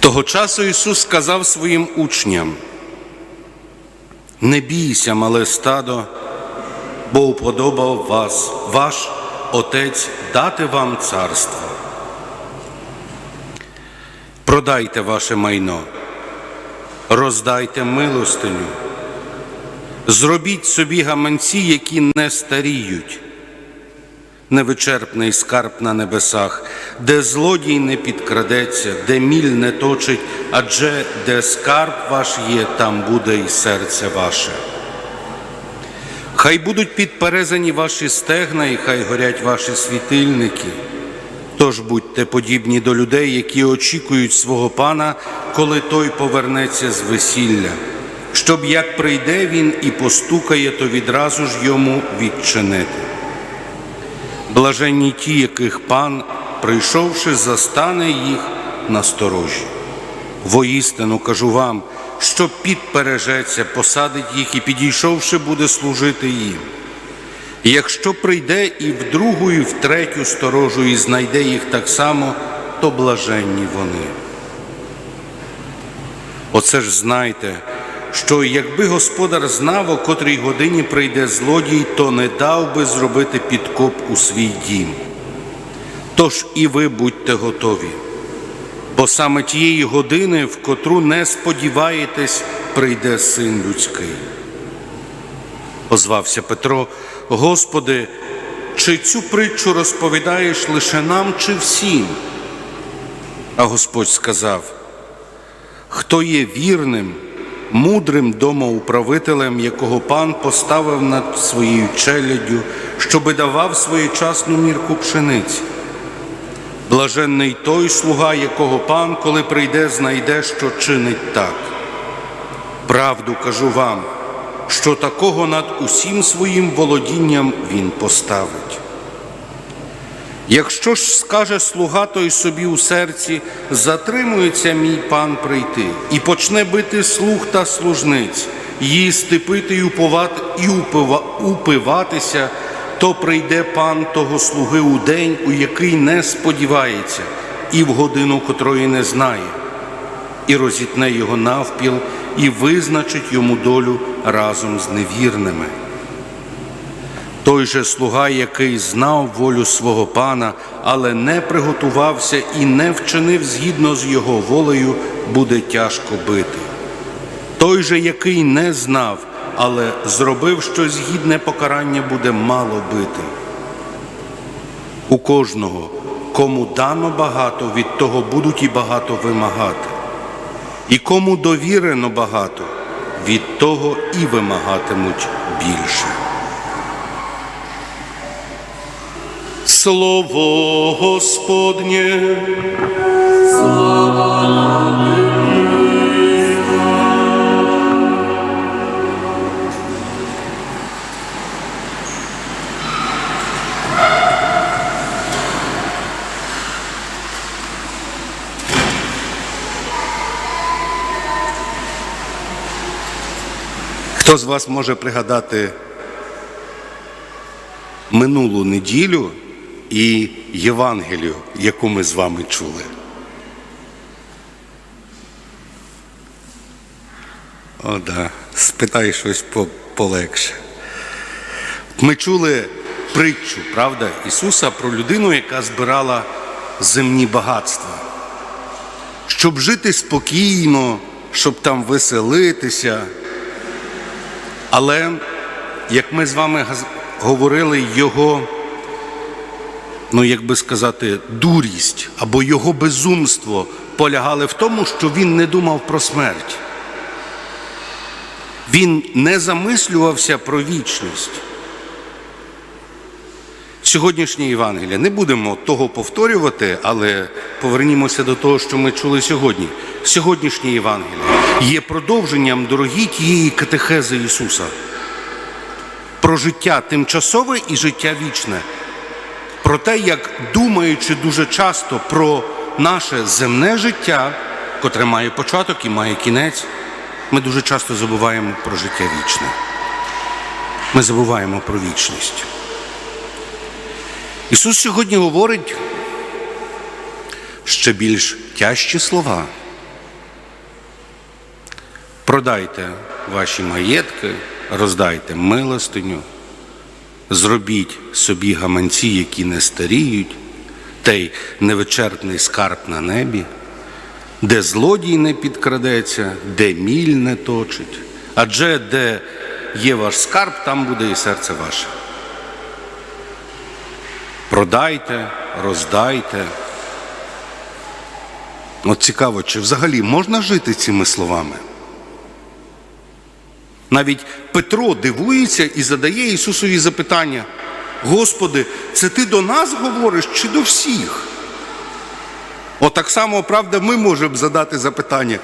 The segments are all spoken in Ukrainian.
Того часу Ісус сказав своїм учням: Не бійся, мале стадо, бо уподобав вас ваш Отець дати вам царство. Продайте ваше майно, роздайте милостиню, зробіть собі гаманці, які не старіють, невичерпний скарб на небесах, де злодій не підкрадеться, де міль не точить, адже де скарб ваш є, там буде і серце ваше. Хай будуть підперезані ваші стегна, і хай горять ваші світильники. Тож будьте подібні до людей, які очікують свого пана, коли той повернеться з весілля, щоб як прийде він і постукає, то відразу ж йому відчинити. Блаженні ті, яких пан, прийшовши, застане їх на сторожі. Воістину кажу вам, що підпережеться, посадить їх і, підійшовши, буде служити їм. Якщо прийде і в другу, і в третю сторожу, і знайде їх так само, то блаженні вони. Оце ж знайте, що якби господар знав, о котрій годині прийде злодій, то не дав би зробити підкоп у свій дім. Тож і ви будьте готові, бо саме тієї години, в котру не сподіваєтесь, прийде син людський. Озвався Петро, Господи, чи цю притчу розповідаєш лише нам, чи всім? А Господь сказав: Хто є вірним, мудрим домоуправителем, якого пан поставив над своєю челяддю, щоби давав своєчасну мірку пшениці? Блаженний той слуга, якого пан, коли прийде, знайде, що чинить так. Правду кажу вам, що такого над усім своїм володінням він поставить. Якщо ж скаже слуга той собі у серці, затримується мій пан прийти, і почне бити слуг та служниць, їсти, пити і упивати, і упиватися, то прийде пан того слуги у день, у який не сподівається, і в годину котрої не знає, і розітне його навпіл, і визначить йому долю разом з невірними. Той же слуга, який знав волю свого пана, але не приготувався і не вчинив згідно з його волею, буде тяжко бити. Той же, який не знав, але зробив щось гідне покарання, буде мало бити. У кожного, кому дано багато, від того будуть і багато вимагати. І кому довірено багато, від того і вимагатимуть більше. Слово Господнє. Хто з вас може пригадати минулу неділю і Євангелію, яку ми з вами чули? О, да. Спитай щось по- полегше. Ми чули притчу, правда, Ісуса про людину, яка збирала земні багатства. Щоб жити спокійно, щоб там веселитися. Але, як ми з вами говорили, його, ну як би сказати, дурість або його безумство полягали в тому, що він не думав про смерть. Він не замислювався про вічність. Сьогоднішнє Євангелія. Не будемо того повторювати, але повернімося до того, що ми чули сьогодні. Сьогоднішнє Євангеліє. є продовженням дорогі тієї катехези Ісуса про життя тимчасове і життя вічне. Про те, як думаючи дуже часто про наше земне життя, котре має початок і має кінець, ми дуже часто забуваємо про життя вічне. Ми забуваємо про вічність. Ісус сьогодні говорить ще більш тяжчі слова. Продайте ваші маєтки, роздайте милостиню, зробіть собі гаманці, які не старіють, той невичерпний скарб на небі, де злодій не підкрадеться, де міль не точить, адже де є ваш скарб, там буде і серце ваше. Продайте, роздайте. От цікаво, чи взагалі можна жити цими словами? Навіть Петро дивується і задає Ісусові запитання: Господи, це ти до нас говориш чи до всіх? От так само, правда, ми можемо задати запитання.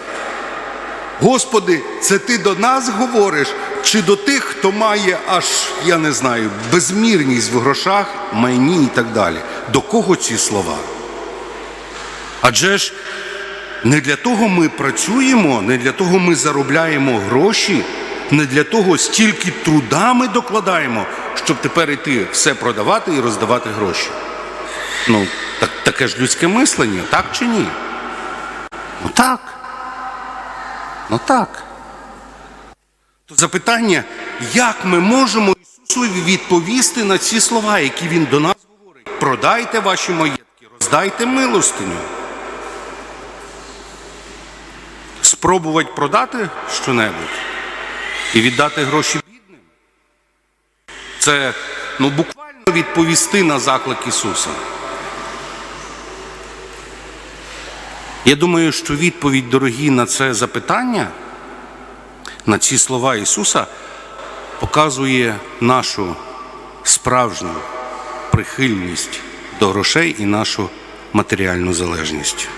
Господи, це ти до нас говориш, чи до тих, хто має аж, я не знаю, безмірність в грошах, майні і так далі. До кого ці слова? Адже ж не для того ми працюємо, не для того ми заробляємо гроші, не для того стільки труда ми докладаємо, щоб тепер іти все продавати і роздавати гроші. Ну, так, таке ж людське мислення, так чи ні? Ну так. Ну так. То запитання, як ми можемо Ісусові відповісти на ці слова, які Він до нас говорить? Продайте ваші маєтки, роздайте милостиню. Спробувати продати щонебудь і віддати гроші бідним. Це ну, буквально відповісти на заклик Ісуса. Я думаю, що відповідь, дорогі, на це запитання, на ці слова Ісуса, показує нашу справжню прихильність до грошей і нашу матеріальну залежність.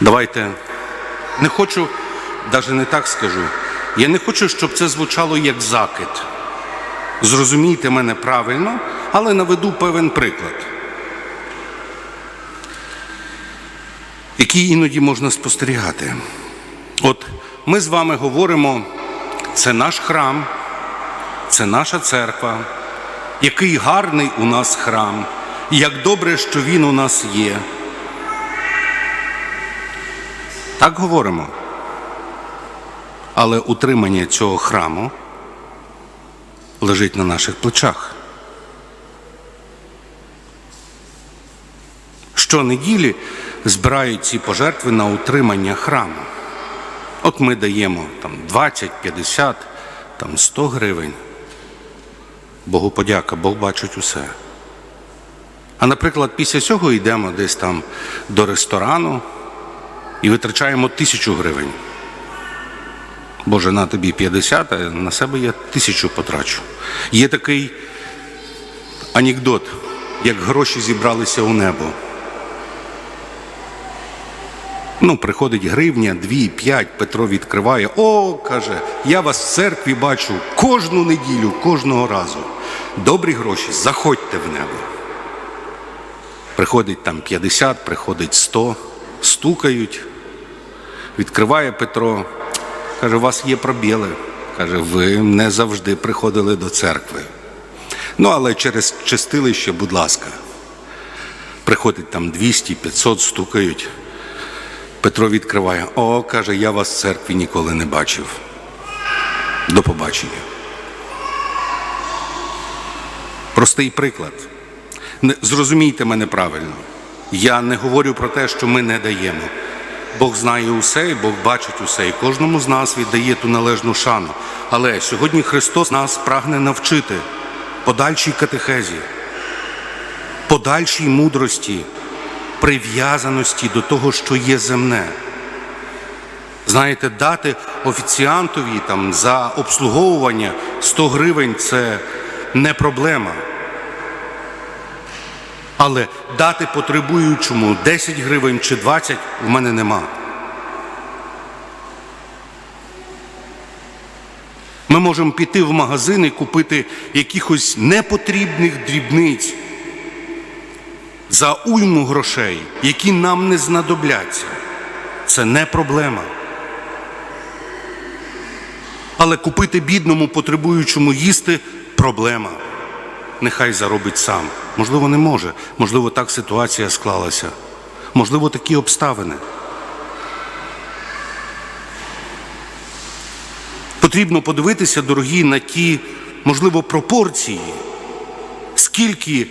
Давайте не хочу, навіть не так скажу. Я не хочу, щоб це звучало як закид. Зрозумійте мене правильно, але наведу певен приклад, який іноді можна спостерігати. От ми з вами говоримо, це наш храм, це наша церква, який гарний у нас храм, як добре, що він у нас є. Так говоримо. Але утримання цього храму лежить на наших плечах. Щонеділі збирають ці пожертви на утримання храму. От ми даємо там 20, 50, там 100 гривень. Богу подяка, Бог бачить усе. А наприклад, після цього йдемо десь там до ресторану і витрачаємо тисячу гривень. Боже, на тобі 50, а на себе я тисячу потрачу. Є такий анекдот, як гроші зібралися у небо. Ну, приходить гривня, дві, п'ять, Петро відкриває. О, каже, я вас в церкві бачу кожну неділю, кожного разу. Добрі гроші, заходьте в небо. Приходить там 50, приходить 100, стукають. Відкриває Петро, каже, у вас є пробіли. Каже, ви не завжди приходили до церкви. Ну, але через чистилище, будь ласка. Приходить там 200, 500, стукають. Петро відкриває. О, каже, я вас в церкві ніколи не бачив. До побачення. Простий приклад. Зрозумійте мене правильно. Я не говорю про те, що ми не даємо. Бог знає усе, і Бог бачить усе, і кожному з нас віддає ту належну шану. Але сьогодні Христос нас прагне навчити подальшій катехезі, подальшій мудрості, прив'язаності до того, що є земне. Знаєте, дати офіціантові там за обслуговування 100 гривень це не проблема. Але дати потребуючому 10 гривень чи 20 в мене нема. Ми можемо піти в магазин і купити якихось непотрібних дрібниць за уйму грошей, які нам не знадобляться. Це не проблема. Але купити бідному потребуючому їсти проблема. Нехай заробить сам. Можливо, не може. Можливо, так ситуація склалася. Можливо, такі обставини. Потрібно подивитися, дорогі, на ті, можливо, пропорції, скільки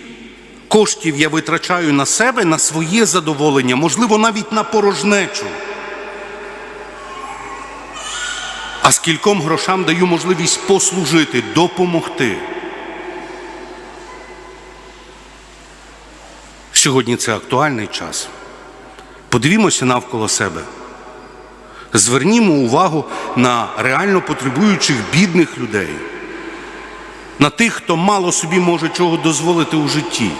коштів я витрачаю на себе, на своє задоволення, можливо, навіть на порожнечу. А скільком грошам даю можливість послужити, допомогти. Сьогодні це актуальний час. Подивімося навколо себе. Звернімо увагу на реально потребуючих бідних людей, на тих, хто мало собі може чого дозволити у житті.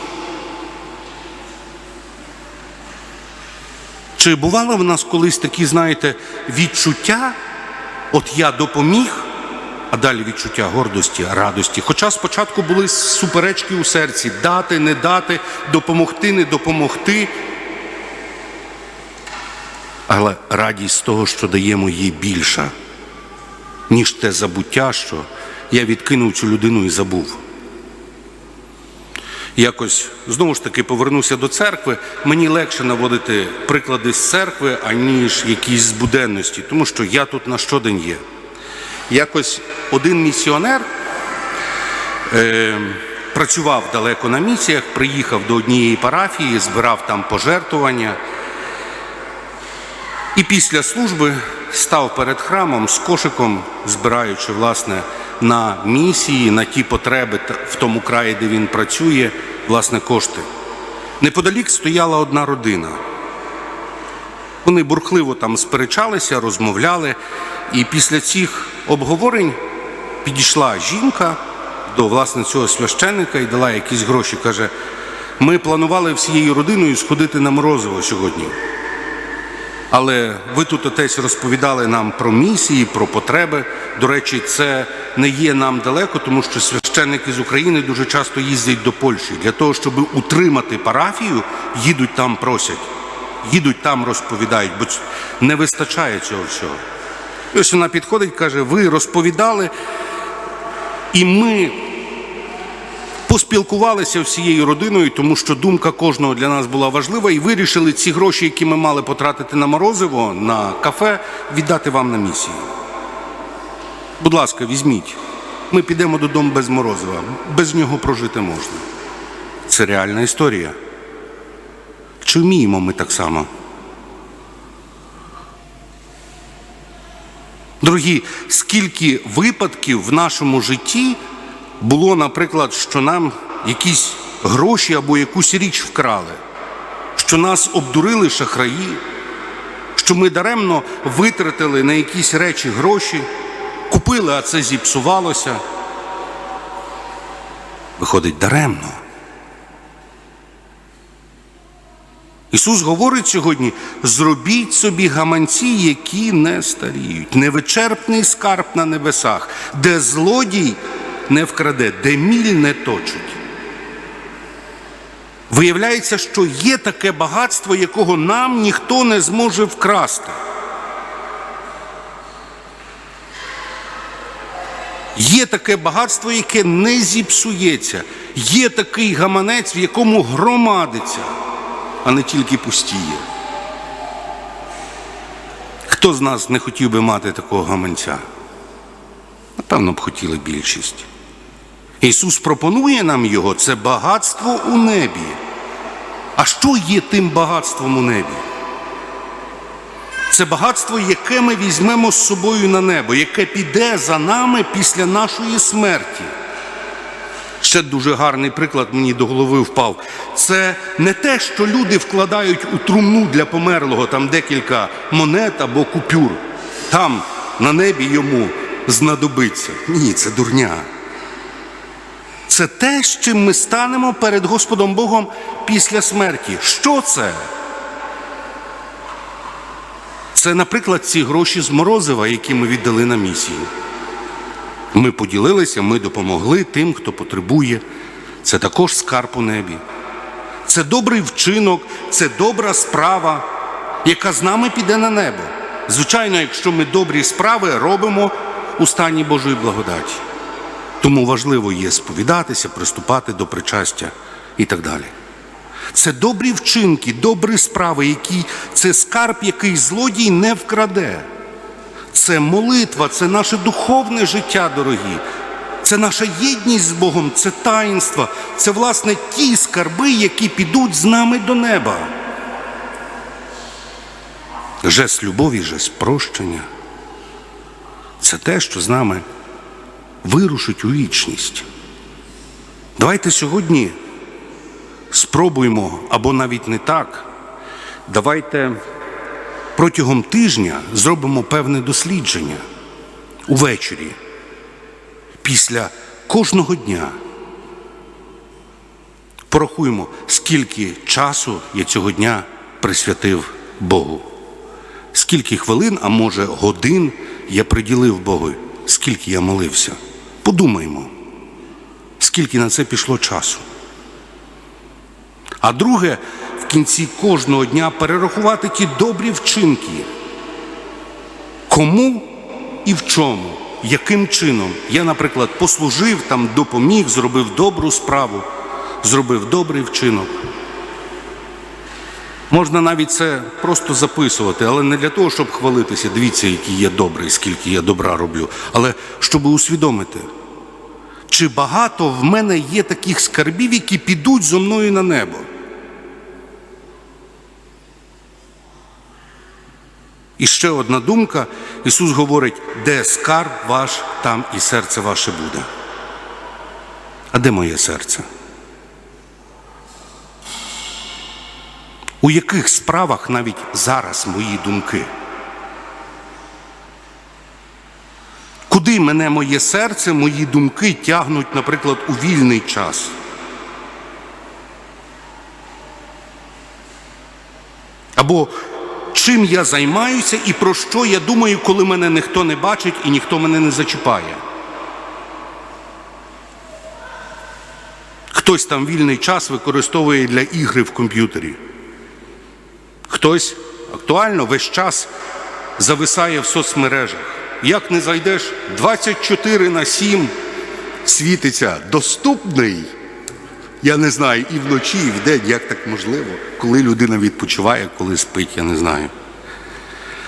Чи бувало в нас колись такі, знаєте, відчуття, от я допоміг, а далі відчуття гордості, радості. Хоча спочатку були суперечки у серці дати, не дати, допомогти, не допомогти. Але радість того, що даємо, є більша, ніж те забуття, що я відкинув цю людину і забув. Якось знову ж таки повернуся до церкви. Мені легше наводити приклади з церкви, аніж якісь з буденності, тому що я тут на щодень є. Якось один місіонер е, працював далеко на місіях, приїхав до однієї парафії, збирав там пожертвування. І після служби став перед храмом з кошиком, збираючи власне на місії, на ті потреби в тому краї, де він працює, власне, кошти. Неподалік стояла одна родина. Вони бурхливо там сперечалися, розмовляли, і після цих обговорень підійшла жінка до власне цього священника і дала якісь гроші. Каже: ми планували всією родиною сходити на морозиво сьогодні. Але ви тут отець розповідали нам про місії, про потреби. До речі, це не є нам далеко, тому що священники з України дуже часто їздять до Польщі. Для того, щоб утримати парафію, їдуть там просять, їдуть там розповідають, бо не вистачає цього всього. І ось вона підходить, каже: ви розповідали, і ми поспілкувалися всією родиною, тому що думка кожного для нас була важлива, і вирішили ці гроші, які ми мали потратити на морозиво, на кафе, віддати вам на місії. Будь ласка, візьміть. Ми підемо додому без морозива. Без нього прожити можна. Це реальна історія. Чи вміємо ми так само? Дорогі, скільки випадків в нашому житті було, наприклад, що нам якісь гроші або якусь річ вкрали, що нас обдурили шахраї, що ми даремно витратили на якісь речі гроші, купили, а це зіпсувалося. Виходить даремно. Ісус говорить сьогодні: зробіть собі гаманці, які не старіють, невичерпний скарб на небесах, де злодій не вкраде, де міль не точить. Виявляється, що є таке багатство, якого нам ніхто не зможе вкрасти. Є таке багатство, яке не зіпсується. Є такий гаманець, в якому громадиться, а не тільки пустіє. Хто з нас не хотів би мати такого гаманця? Напевно б хотіли більшість. Ісус пропонує нам його це багатство у небі. А що є тим багатством у небі? Це багатство, яке ми візьмемо з собою на небо, яке піде за нами після нашої смерті. Ще дуже гарний приклад мені до голови впав. Це не те, що люди вкладають у трумну для померлого, там декілька монет або купюр. Там на небі йому знадобиться. Ні, це дурня. Це те, з чим ми станемо перед Господом Богом після смерті. Що це? Це, наприклад, ці гроші з Морозива, які ми віддали на місію. Ми поділилися, ми допомогли тим, хто потребує. Це також скарб у небі. Це добрий вчинок, це добра справа, яка з нами піде на небо. Звичайно, якщо ми добрі справи робимо у стані Божої благодаті. Тому важливо є сповідатися, приступати до причастя і так далі. Це добрі вчинки, добрі справи, які це скарб, який злодій не вкраде. Це молитва, це наше духовне життя, дорогі. Це наша єдність з Богом, це таїнство, це, власне, ті скарби, які підуть з нами до неба. Жест любові, жест прощення. Це те, що з нами вирушить у вічність. Давайте сьогодні спробуємо, або навіть не так. Давайте протягом тижня зробимо певне дослідження увечері, після кожного дня. Порахуємо, скільки часу я цього дня присвятив Богу. Скільки хвилин, а може годин я приділив Богу, скільки я молився. Подумаймо, скільки на це пішло часу. А друге, в кінці кожного дня перерахувати ті добрі вчинки. Кому і в чому, яким чином я, наприклад, послужив там, допоміг, зробив добру справу, зробив добрий вчинок. Можна навіть це просто записувати, але не для того, щоб хвалитися, дивіться, який я добрий, скільки я добра роблю, але щоб усвідомити, чи багато в мене є таких скарбів, які підуть зо мною на небо. І ще одна думка. Ісус говорить, де скарб ваш, там і серце ваше буде. А де моє серце? У яких справах навіть зараз мої думки? Куди мене моє серце, мої думки тягнуть, наприклад, у вільний час? Або чим я займаюся і про що я думаю, коли мене ніхто не бачить і ніхто мене не зачіпає? Хтось там вільний час використовує для ігри в комп'ютері. Хтось актуально весь час зависає в соцмережах. Як не зайдеш 24 на 7 світиться доступний. Я не знаю, і вночі, і вдень, як так можливо, коли людина відпочиває, коли спить, я не знаю.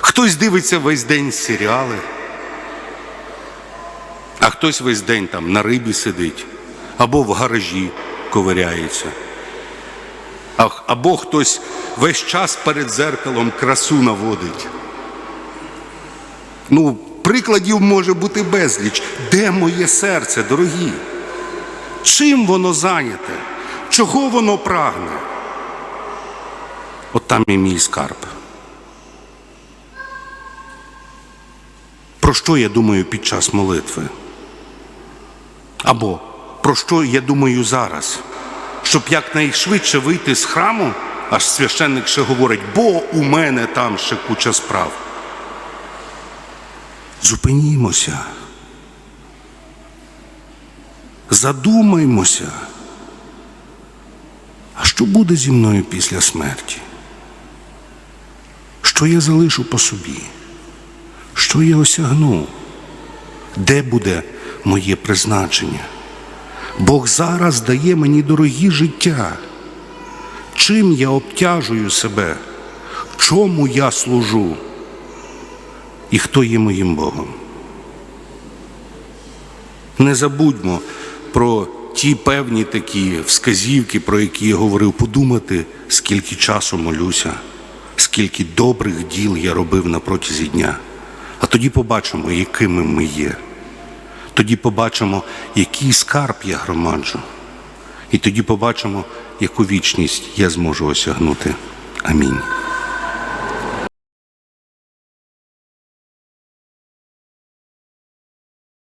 Хтось дивиться весь день серіали, а хтось весь день там на рибі сидить, або в гаражі ковиряється. Або хтось весь час перед зеркалом красу наводить. Ну, прикладів може бути безліч. Де моє серце, дорогі? Чим воно зайняте? Чого воно прагне? От там і мій скарб. Про що я думаю під час молитви? Або про що я думаю зараз? Щоб якнайшвидше вийти з храму, аж священник ще говорить, бо у мене там ще куча справ. Зупинімося. Задумаймося, а що буде зі мною після смерті? Що я залишу по собі? Що я осягну? Де буде моє призначення? Бог зараз дає мені дорогі життя. Чим я обтяжую себе? Чому я служу? І хто є моїм Богом? Не забудьмо про ті певні такі вказівки, про які я говорив, подумати, скільки часу молюся, скільки добрих діл я робив на протязі дня. А тоді побачимо, якими ми є. Тоді побачимо, який скарб я громаджу. І тоді побачимо, яку вічність я зможу осягнути. Амінь.